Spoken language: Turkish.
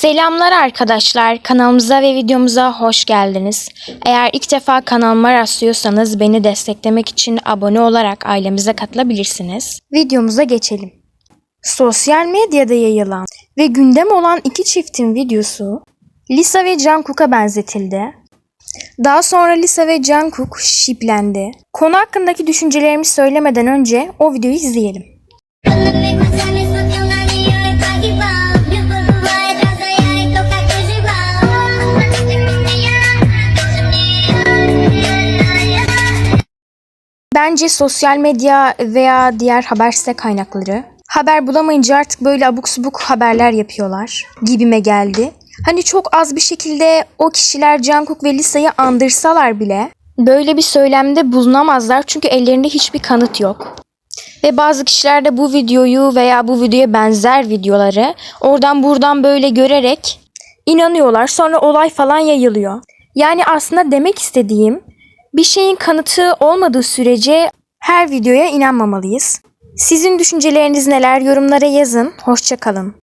Selamlar arkadaşlar. Kanalımıza ve videomuza hoş geldiniz. Eğer ilk defa kanalıma rastlıyorsanız beni desteklemek için abone olarak ailemize katılabilirsiniz. Videomuza geçelim. Sosyal medyada yayılan ve gündem olan iki çiftin videosu Lisa ve Jungkook'a benzetildi. Daha sonra Lisa ve Jungkook şiplendi. Konu hakkındaki düşüncelerimi söylemeden önce o videoyu izleyelim. Bence sosyal medya veya diğer haber site kaynakları haber bulamayınca artık böyle abuk subuk haberler yapıyorlar gibime geldi. Hani çok az bir şekilde o kişiler Jungkook ve Lisa'yı andırsalar bile böyle bir söylemde bulunamazlar çünkü ellerinde hiçbir kanıt yok. Ve bazı kişiler de bu videoyu veya bu videoya benzer videoları oradan buradan böyle görerek inanıyorlar. Sonra olay falan yayılıyor. Yani aslında demek istediğim bir şeyin kanıtı olmadığı sürece her videoya inanmamalıyız. Sizin düşünceleriniz neler yorumlara yazın. Hoşçakalın.